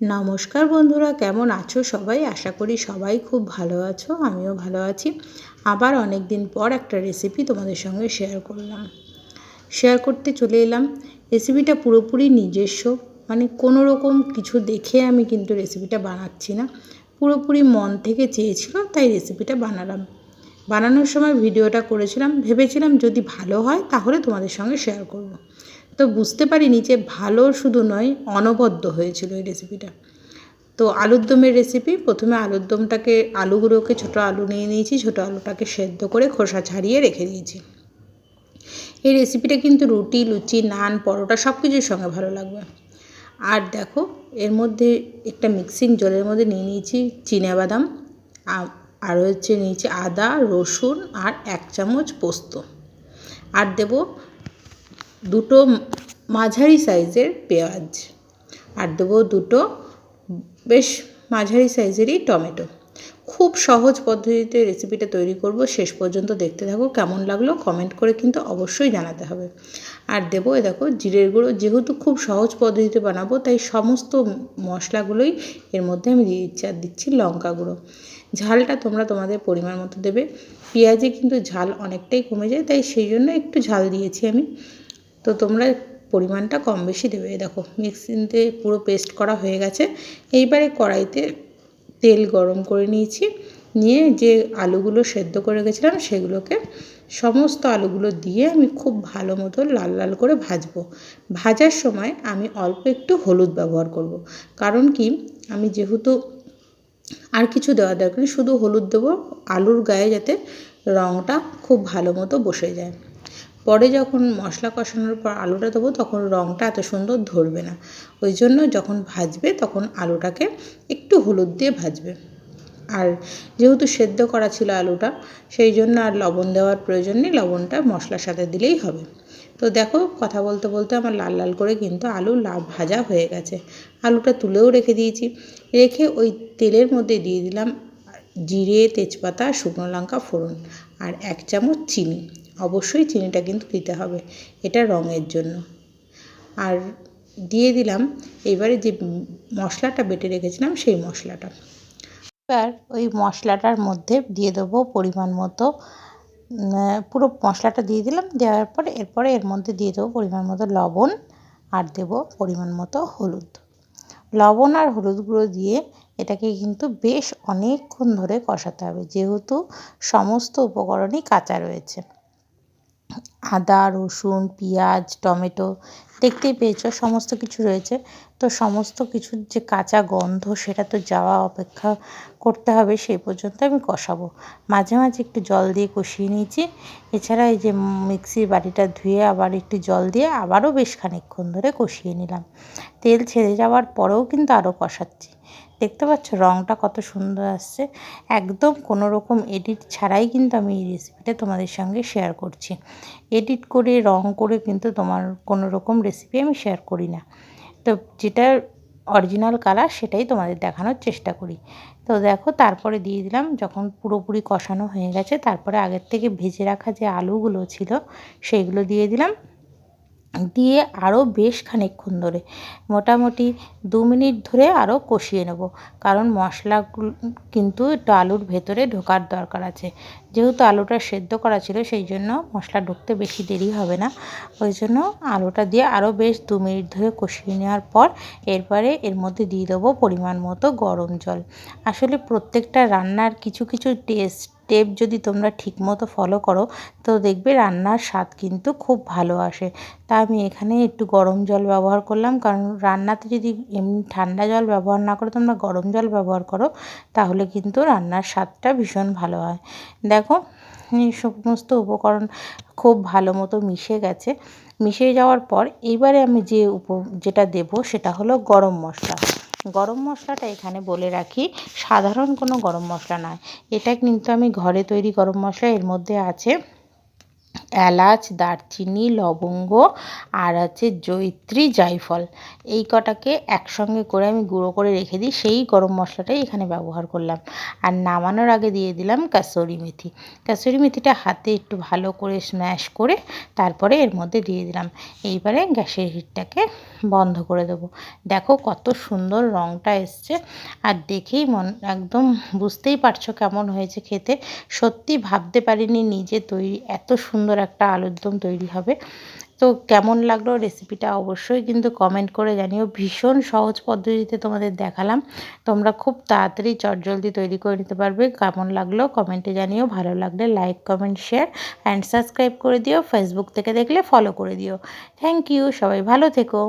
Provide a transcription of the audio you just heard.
নমস্কার বন্ধুরা, কেমন আছো সবাই? আশা করি সবাই খুব ভালো আছো, আমিও ভালো আছি। আবার অনেক দিন পর একটা রেসিপি তোমাদের সঙ্গে শেয়ার করলাম। শেয়ার করতে চলে এলাম। রেসিপিটা পুরোপুরি নিজস্ব মানে কোনো রকম কিছু দেখে আমি কিন্তু রেসিপিটা বানাচ্ছি না। পুরোপুরি মন থেকে চেয়েছিল, তাই রেসিপিটা বানালাম। বানানোর সময় ভিডিওটা করেছিলাম, ভেবেছিলাম যদি ভালো হয় তাহলে তোমাদের সঙ্গে শেয়ার করব। তো বুঝতে পারিনি যে ভালো শুধু নয়, অনবদ্য হয়েছিল এই রেসিপিটা তো আলুর দমের রেসিপি প্রথমে আলুর দমটাকে, আলুগুলোকে, ছোটো আলু নিয়ে নিয়েছি, ছোটো আলুটাকে সেদ্ধ করে খোসা ছাড়িয়ে রেখে দিয়েছি। এই রেসিপিটা কিন্তু রুটি, লুচি, নান, পরোটা সব কিছুর সঙ্গে ভালো লাগবে। আর দেখো, এর মধ্যে একটা মিক্সিং জলের মধ্যে নিয়ে নিয়েছি বাদাম আর হচ্ছে নিয়েছি আদা, রসুন আর এক চামচ পোস্ত। আর দেব দুটো মাঝারি সাইজের পেঁয়াজ আর দেবো দুটো বেশ মাঝারি সাইজেরই টমেটো। খুব সহজ পদ্ধতিতে রেসিপিটা তৈরি করব। শেষ পর্যন্ত দেখতে থাকো, কেমন লাগল কমেন্ট করে কিন্তু অবশ্যই জানাতে হবে। আর দেবো এ দেখো, জিরের গুঁড়ো, যেহেতু খুব সহজ পদ্ধতিতে বানাবো, তাই সমস্ত মশলাগুলোই এর মধ্যে আমি দিয়ে দিচ্ছি। আর দিচ্ছি লঙ্কা গুঁড়ো। ঝালটা তোমরা তোমাদের পরিমাণ মতো দেবে। পেঁয়াজে কিন্তু ঝাল অনেকটাই কমে যায়, তাই সেই জন্য একটু ঝাল দিয়েছি আমি। তো তোমরা পরিমাণটা কম বেশি দেবে। দেখো, মিক্সিতে পুরো পেস্ট করা হয়ে গেছে। এইবারে কড়াইতে তেল গরম করে নিয়েছি। নিয়ে যে আলুগুলো সেদ্ধ করে গেছিলাম সেগুলোকে সমস্ত আলুগুলো দিয়ে আমি খুব ভালো মতো লাল লাল করে ভাজবো। ভাজার সময় আমি অল্প একটু হলুদ ব্যবহার করব। কারণ কি? আমি যেহেতু আর কিছু দেওয়া দরকার শুধু হলুদ দেবো, আলুর গায়ে যাতে রঙটা খুব ভালো মতো বসে যায়। পরে যখন মশলা কষানোর পর আলুটা দেবো, তখন রঙটা এত সুন্দর ধরবে না। ওই জন্য যখন ভাজবে, তখন আলুটাকে একটু হলুদ দিয়ে ভাজবে। আর যেহেতু সেদ্ধ করা ছিল আলুটা, সেই জন্য আর লবণ দেওয়ার প্রয়োজন নেই, লবণটা মশলার সাথে দিলেই হবে। তো দেখো, কথা বলতে বলতে আমার লাল লাল করে কিন্তু আলু লাল ভাজা হয়ে গেছে। আলুটা তুলেও রেখে দিয়েছি। রেখে ওই তেলের মধ্যে দিয়ে দিলাম জিরে, তেজপাতা, শুকনো লঙ্কা, ফোড়ন আর এক চামচ চিনি। অবশ্যই চিনিটা কিন্তু দিতে হবে, এটা রঙের জন্য। আর দিয়ে দিলাম, এবারে যে মশলাটা বেটে রেখেছিলাম সেই মশলাটা। এবার ওই মশলাটার মধ্যে দিয়ে দেবো পরিমাণ মতো পুরো মশলাটা দিয়ে দিলাম, দেওয়ার পর এরপরে এর মধ্যে দিয়ে দেবো পরিমাণ মতো লবণ আর দেব পরিমাণ মতো হলুদ। লবণ আর হলুদ গুঁড়ো দিয়ে এটাকে কিন্তু বেশ অনেকক্ষণ ধরে কষাতে হবে, যেহেতু সমস্ত উপকরণই কাঁচা রয়েছে। Pat. আদা, রসুন, পেঁয়াজ, টমেটো দেখতেই পেয়েছ, সমস্ত কিছু রয়েছে। তো সমস্ত কিছুর যে কাঁচা গন্ধ সেটা তো যাওয়া অপেক্ষা করতে হবে, সেই পর্যন্ত আমি কষাবো। মাঝে মাঝে একটু জল দিয়ে কষিয়ে নিয়েছি। এছাড়া এই যে মিক্সির বাটিটা ধুয়ে আবার একটু জল দিয়ে আবারও বেশ খানিকক্ষণ ধরে কষিয়ে নিলাম। তেল ছেড়ে যাওয়ার পরেও কিন্তু আরও কষাচ্ছি। দেখতে পাচ্ছ রঙটা কত সুন্দর আসছে। একদম কোনো রকম এডিট ছাড়াই কিন্তু আমি এই রেসিপিটা তোমাদের সঙ্গে শেয়ার করছি। এডিট করে, রং করে কিন্তু তোমার কোনো রকম রেসিপি আমি শেয়ার করি না। তো যেটা অরিজিনাল কালার সেটাই তোমাদের দেখানোর চেষ্টা করি। তো দেখো তারপরে দিয়ে দিলাম যখন পুরোপুরি কষানো হয়ে গেছে, তারপরে আগের থেকে ভেজে রাখা যে আলুগুলো ছিল, সেইগুলো দিয়ে দিলাম। দিয়ে আরও বেশ খানিকক্ষণ ধরে। মোটামুটি দু মিনিট ধরে আরও কষিয়ে নেব। কারণ মশলাগুলো কিন্তু একটু আলুর ভেতরে ঢোকার দরকার আছে। যেহেতু আলুটা সেদ্ধ করা ছিল, সেই জন্য মশলা ঢুকতে বেশি দেরি হবে না। ওই জন্য আলুটা দিয়ে আরও বেশ দু মিনিট ধরে কষিয়ে নেওয়ার পর এরপরে এর মধ্যে দিয়ে দেবো পরিমাণ মতো গরম জল। আসলে প্রত্যেকটা রান্নার কিছু কিছু টেস্ট স্টেপ যদি তোমরা ঠিকমতো ফলো করো, তো দেখবে রান্নার স্বাদ কিন্তু খুব ভালো আসে। তা আমি এখানে একটু গরম জল ব্যবহার করলাম, কারণ রান্নাতে যদি এমনি ঠান্ডা জল ব্যবহার না করে, তোমরা গরম জল ব্যবহার করো, তাহলে কিন্তু রান্নার স্বাদটা ভীষণ ভালো হয়। দেখো সমস্ত উপকরণ খুব ভালো মতো মিশে গেছে। মিশে যাওয়ার পর এইবারে আমি যে উপ, যেটা দেব সেটা হলো গরম মশলা। গরম মশলাটা এখানে বলে রাখি, সাধারণ কোনো গরম মশলা নয়। এটা কিন্তু আমি ঘরে তৈরি গরম মশলা, এর মধ্যে আছে এলাচ, দারচিনি, লবঙ্গ আর আছে জৈত্রী জায়ফল। এই কটাকে একসঙ্গে করে আমি গুঁড়ো করে রেখে দিই, সেই গরম মশলাটাই এখানে ব্যবহার করলাম। আর নামানোর আগে দিয়ে দিলাম কাসুরি মেথি। কাসুরি মেথিটা হাতে একটু ভালো করে স্ম্যাশ করে তারপরে এর মধ্যে দিয়ে দিলাম। এইবারে গ্যাসের হিটটাকে বন্ধ করে দেবো। দেখো কত সুন্দর রঙটা এসছে। আর দেখেই মন, একদম বুঝতেই পারছ কেমন হয়েছে খেতে। সত্যি ভাবতে পারিনি নিজে তৈরি, এত সুন্দর একটা আলুর দম তৈরি হবে। তো কেমন লাগল রেসিপিটা অবশ্যই কিন্তু কমেন্ট করে জানিও। ভীষণ সহজ পদ্ধতিতে তোমাদের দেখালাম। তোমরা খুব তাড়াতাড়ি চটজলদি তৈরি করে নিতে পারবে। কেমন লাগল কমেন্টে জানিও। ভালো লাগলে like comment share and subscribe করে দিও। ফেসবুক থেকে দেখলে ফলো করে দিও। থ্যাংক ইউ সবাই ভালো থেকো।